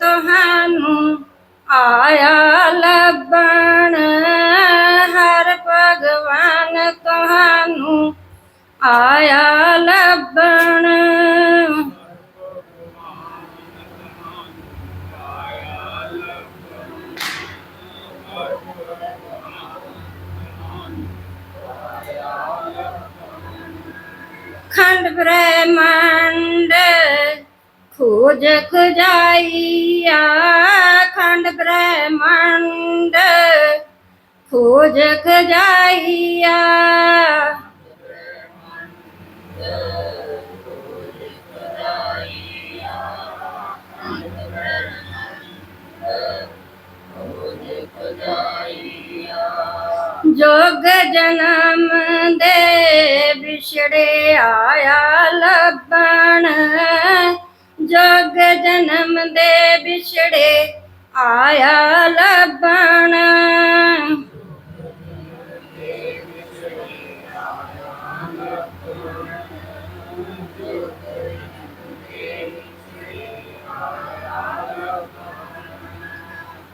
ਤੁਹਾਨੂੰ ਆਇਆ ਲੱਭਣ। ਹਰ ਭਗਵਾਨ ਤੁਹਾਨੂੰ ਆਇਆ ਲੱਭਣ। ਖੰਡ ਬ੍ਰਹਮੰਡ ਖੋਜ ਖਜਾਈਆ ਖੰਡ ਬ੍ਰਹਮੰਡ। ਖੋਜ ਖਜਾਈਆ ਜੋਗ ਜਨਮ ਦੇ ਵਿਛੜੇ ਆਇਆ ਲੱਭਣ। ਜੋਗ ਜਨਮ ਦੇ ਵਿਛੜੇ ਆਇਆ ਲੱਭਣ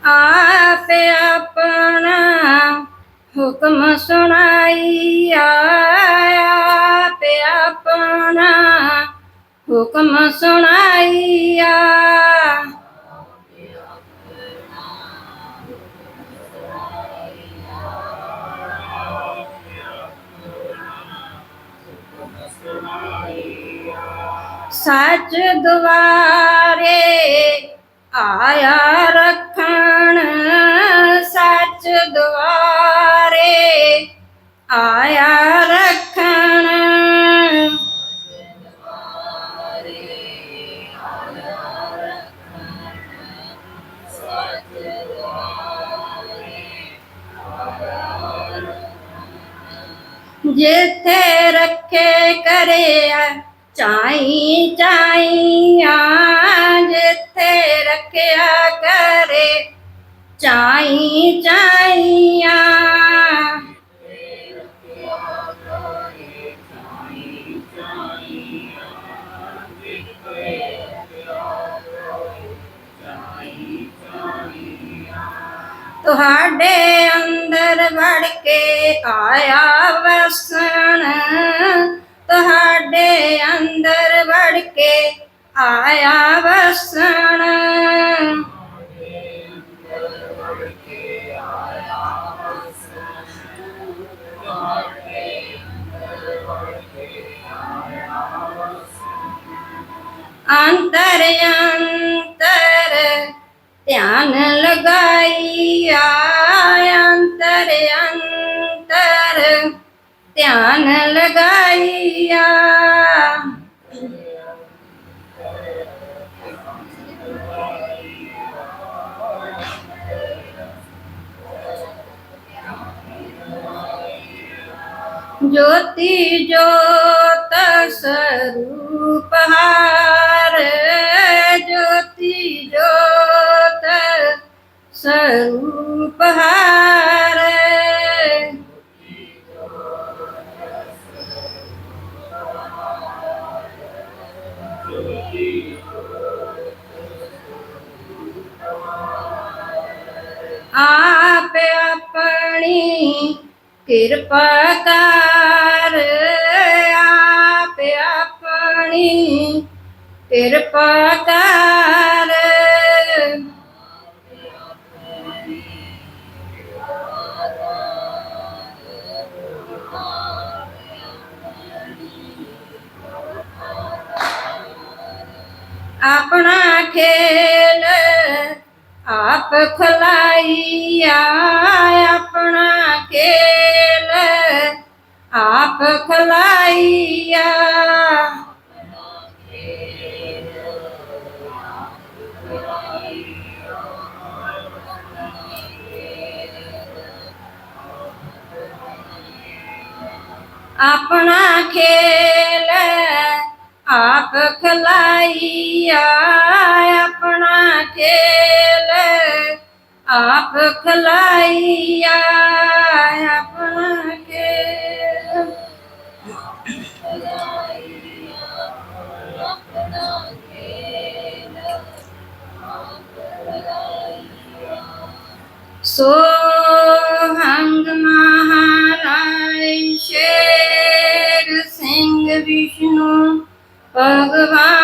ਆਪ ਆਪਣਾ ਹੁਕਮ ਸੁਣਾਈਆ ਆਪ ਆਪਣਾ हुक्म सुनाइया। सच द्वारे आया रखण सच दुआ जिथे रखे करे चाई चाइया जिथे रखिया करे। चाई चाइया तुहाडे अंग ਵੜ ਕੇ ਆਇਆ ਵਸਣ ਤੁਹਾਡੇ ਅੰਦਰ ਵੜ ਕੇ ਆਇਆ ਵਸਣ ਅੰਤਰ ਅੰਤਰ ਧਿਆਨ ਲਗਾਈਆ ज्योति ज्योत स्वरूप हारे ज्योति ज्योत स्वरूप हारे ज्योति ਕਿਰਪਾ ਕਰ ਆਪ ਆਪਣੀ। ਕਿਰਪਾ ਕਰ ਆਪਣਾ ਖੇਲ आप खलाइया अपना खेल। आप खलाइया अपना खेल। आप खलाइया ਆਪਣਾ ਖੇਲ ਆਪ ਖਲਾਈਆ ਆਪਣਾ ਖੇਲ। ਸੋ ਹੰਗ ਮਹਾਰਾਜ ਸ਼ੇਰ ਸਿੰਘ ਵਿਸ਼ਨੂੰ ਭਗਵਾਨ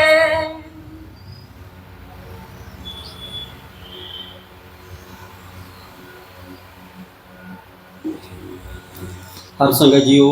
harus sengaja